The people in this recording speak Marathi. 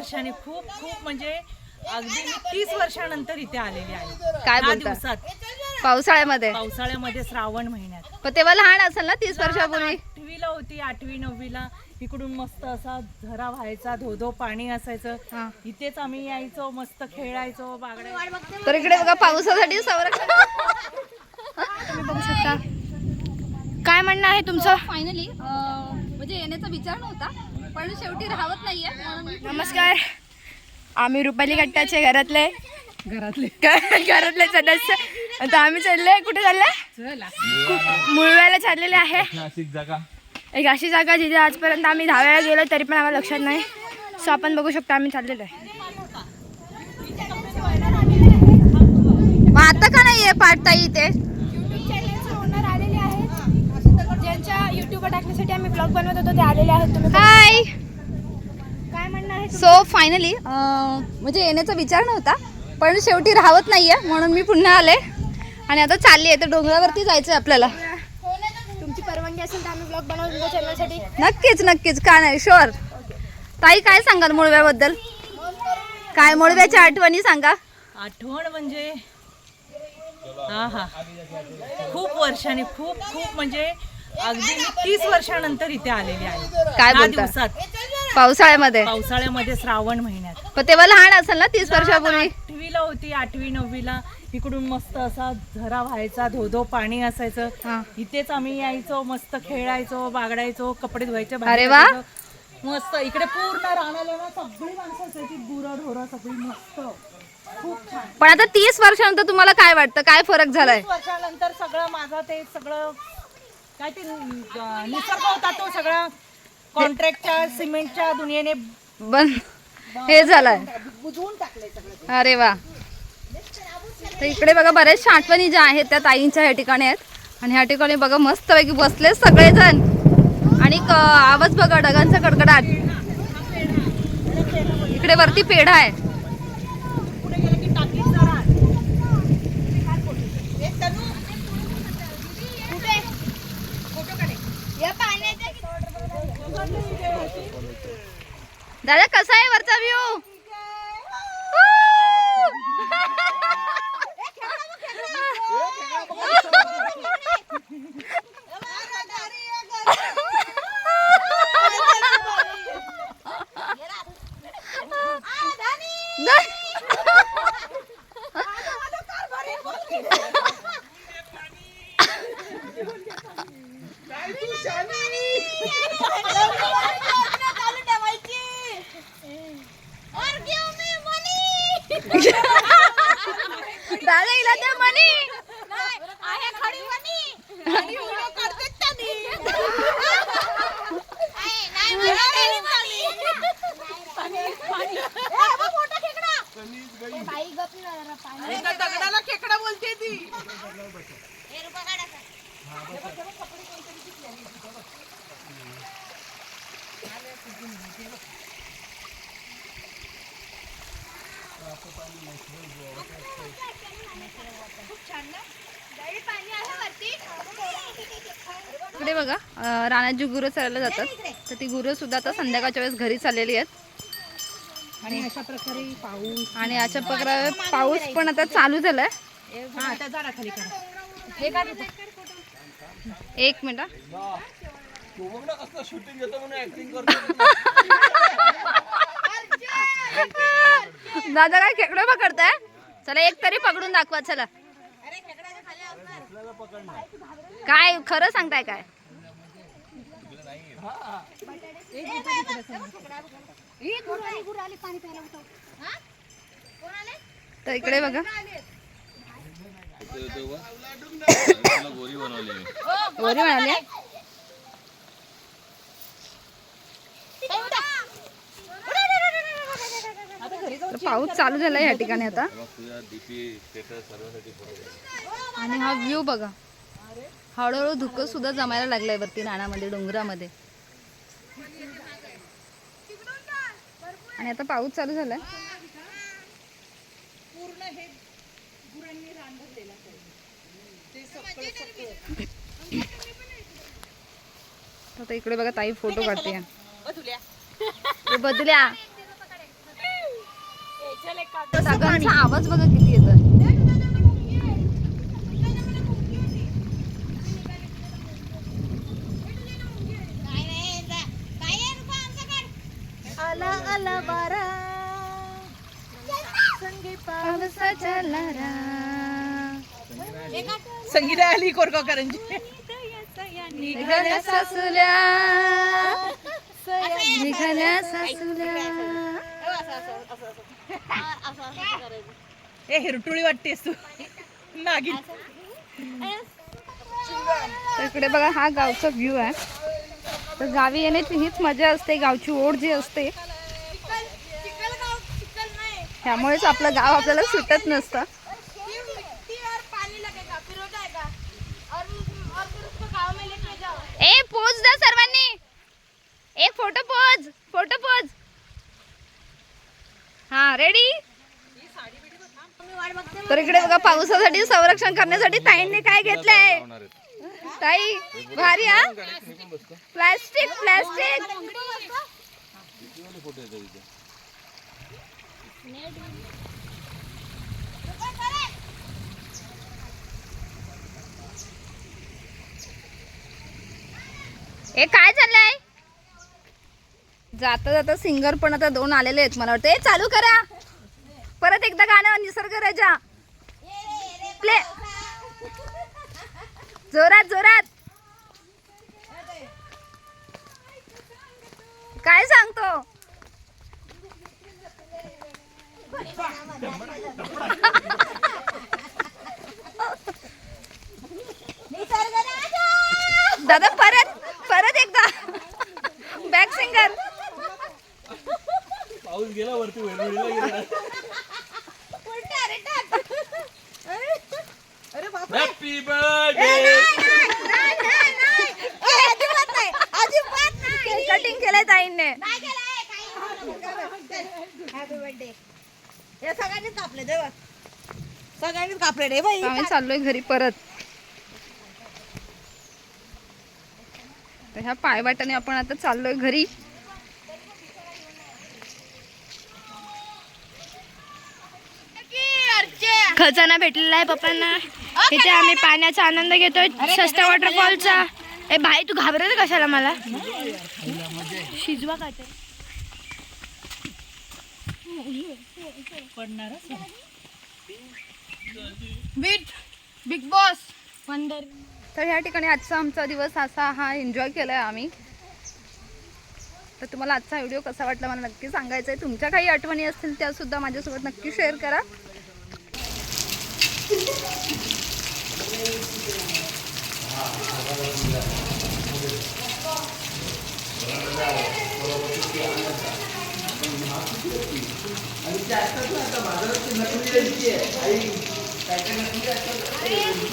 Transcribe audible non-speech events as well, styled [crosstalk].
वर्षांनी खूप खूप म्हणजे अगदी मी तीस वर्षानंतर इथे आलेली आहे. काय दहा बोलता? दिवसात. पावसाळ्यामध्ये? पावसाळ्यामध्ये श्रावण महिन्यात. पण तेव्हा लहान असेल ना तीस वर्षापूर्वी? आठवीला होती आठवी नववीला. इकडून मस्त असा झरा व्हायचा धोधो पाणी असायचं. हा. इथेच आम्ही यायचो मस्त खेळायचो बागड्या तर इकडे बघा पावसासाठी संरक्षण. तुम्ही बघू शकता. काय म्हणणं आहे तुमचं? फायनली म्हणजे येण्याचा विचार नव्हता. पण शेवटी राहत नाहीये. नमस्कार. आम्ही रुपाली गट्टाचे घरातले. घरातले. घरातले सदस्य. आता आम्ही चालले कुठे चालले मुळव्याला चाललेले आहे. नाशिक जागा. एक अशी जागा जिथे आजपर्यंत आम्ही दहा वेळा गेलो तरी पण आम्हाला लक्षात नाही. सो आपण बघू शकतो आम्ही चाललेलो आहे. आता का नाहीये पाठताई इथे? युट्यूबवर टाकण्यासाठी आम्ही ब्लॉग बनवत होतो ते आलेले आहेत तुम्ही हाय काय म्हणणं आहे सो फायनली म्हणजे येण्याचा विचार नव्हता पण शेवटी राहत नाहीये म्हणून मी पुन्हा आले. आणि आता चालली आहे तर डोंगरावरती जायचं आपल्याला. तुमची परवानगी असेल तर आम्ही ब्लॉग बनवत चॅनलसाठी नक्कीच नक्कीच. का नाही? शुअर ताई काय सांगाल मुळव्याबद्दल? काय मुळव्याच्या आठवणी सांगा? आठवण म्हणजे हा हा. खूप वर्षांनी खूप खूप म्हणजे अगदी मी तीस वर्षानंतर इथे आलेली आहे. काय दहा बोलता? दिवसात. पावसाळ्यामध्ये? पावसाळ्यामध्ये श्रावण महिन्यात. पण तेव्हा लहान असेल ना तीस वर्षापूर्वी? आठवीला होती आठवी नववीला. इकडून मस्त असा झरा व्हायचा धोधो पाणी हा. असायचं इथेच आम्ही यायचो मस्त खेळायचो बागडायचो कपडे धुवायचे बाहेर अरे वा. जायचो. मस्त. इकडे पूर्ण राहण्याला ना सगळी माणसं असायची गुरं ढोरं सगळी मस्त. खूप छान. पण आता तीस वर्षानंतर तुम्हाला काय वाटतं? काय फरक झालाय? वर्षानंतर सगळं माझं ते सगळं काय ते निसर्ग होता तो सगळा. कॉन्ट्रॅक्टच्या सिमेंटच्या दुनियेने बन हे झालंय. बुजवून टाकलंय सगळं अरे वा. तर इकडे बघा बऱ्याचशा आठवणी ज्या आहेत त्या ताईंच्या ह्या ठिकाणी आहेत. आणि ह्या ठिकाणी बघा मस्तपैकी बसले सगळेजण. आणि आवाज बघा ढगांचा कडकडाट. इकडे वरती पेढा आहे पुढे गेलं की टाकीत जरा दादा कसा आहे वरचा व्ह्यू दादा हिला त्या मनी एका दगडाला खेकडा बोलते ती. इकडे बघा रानात जी गुरं चरायला जातात. तर ती गुरं सुद्धा आता संध्याकाळच्या वेळेस घरी चाललेली आहेत. आणि अशा प्रकारे पाऊस आणि अशा प्रकारे पाऊस पण आता चालू झालाय. त्या जरा खाली करा. का एक मिनिट हा. शूटिंग [laughs] दादा काय खेकडं पकडताय? चला एक तरी पकडून दाखवा चला. काय खरं सांगताय काय? तर इकडे बघा. गोरी बनवली वरी म्हणाले पाऊस चालू झालाय या ठिकाणी आता. आणि हा व्ह्यू बघा. हळूहळू धुकं सुद्धा जमायला लागलंय वरती रानामध्ये डोंगरामध्ये. आणि आता पाऊस चालू झालाय. हे आता इकडे बघा ताई फोटो काढते. बदल्या. ढगांचा आवाज बघा किती आला आला बारा. पावसाच्या लारा. संगीता आली कोरगावकरांची. निघाल्या सासुल्या. निघाल्या सासुल्या. [laughs] ए हिरटुळी वाटतेस तू. [laughs] नागिन. तर इकडे बघा हा गावचा व्ह्यू आहे. तर गावी येण्याची हीच मजा असते गावची ओढ जी असते. त्यामुळेच आपलं गाव आपल्याला सुटत नसतं. ए पोज द्या सर्वांनी. एक फोटो पोज फोटो पोज हा रेडी तर इकडे बघा पावसासाठी संरक्षण करण्यासाठी ताईंनी काय घेतलंय. ताई भारी हा? Plastic plastic. हे काय चाललंय? जाता जाता सिंगर पण आता दोन आलेले आहेत मला वाटतं. चालू करा. परत एकदा गाणं निसर्ग राजा. प्ले. जोरात जोरात. काय सांगतो [laughs] [laughs] दादा परत परत एकदा बॅक सिंगर पाऊस गेला वरती वेळोवेळीला गेला हॅपी बर्थडे कटिंग केलंय ताईंने. हे सगळ्यांनीच कापले देवा. सगळ्यांनीच कापले रे बाई. आम्ही चाललोय घरी परत. तर ह्या पायवाटाने आपण आता चाललोय घरी. खजाना भेटलेला आहे पप्पांना. इथे आम्ही पाण्याचा आनंद घेतोय. सस्ता वॉटरफॉलचा ए भाई तू घाबरत कशाला मला? शिजवा काय पडणारच बीट बिग बॉस तर ह्या ठिकाणी आजचा आमचा दिवस असा हा एन्जॉय केलाय आम्ही. तर तुम्हाला आजचा व्हिडिओ कसा वाटला मला नक्की सांगायचं आहे तुमच्या काही आठवणी असतील त्या सुद्धा माझ्यासोबत नक्की शेअर करा. आणि ते असतात ना आता बाजारात नकली आहे काही काय काय नकली असतात.